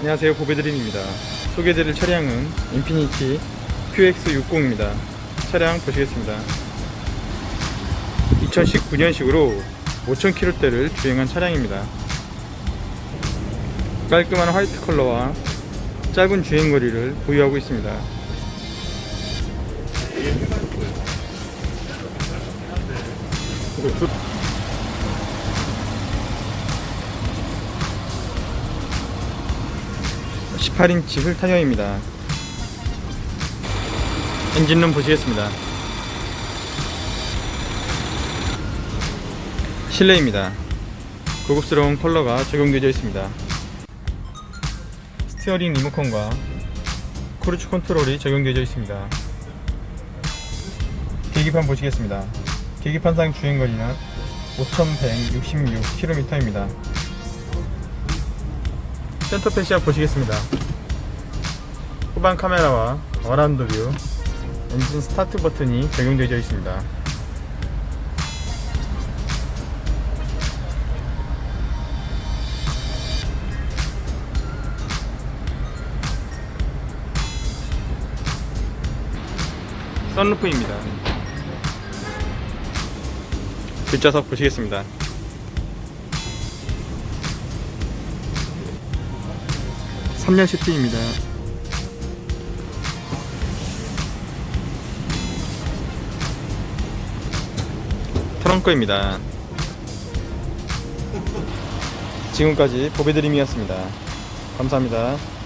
안녕하세요. 보배드림입니다. 소개해드릴 차량은 인피니티 QX60입니다. 차량 보시겠습니다. 2019년식으로 5000km대를 주행한 차량입니다. 깔끔한 화이트 컬러와 짧은 주행거리를 보유하고 있습니다 18인치 휠 타이어입니다. 엔진룸 보시겠습니다. 실내입니다. 고급스러운 컬러가 적용되어 있습니다. 스티어링 리모컨과 크루즈 컨트롤이 적용되어 있습니다. 계기판 보시겠습니다. 계기판상 주행거리는 5166km입니다. 센터페 시야 보시겠습니다. 후방 카메라와 어라운드 뷰, 엔진 스타트 버튼이 적용되어 있습니다. 썬루프입니다. 뒷좌석 보시겠습니다. 삼년 시트입니다. 트렁크입니다. 지금까지 보배드림이었습니다. 감사합니다.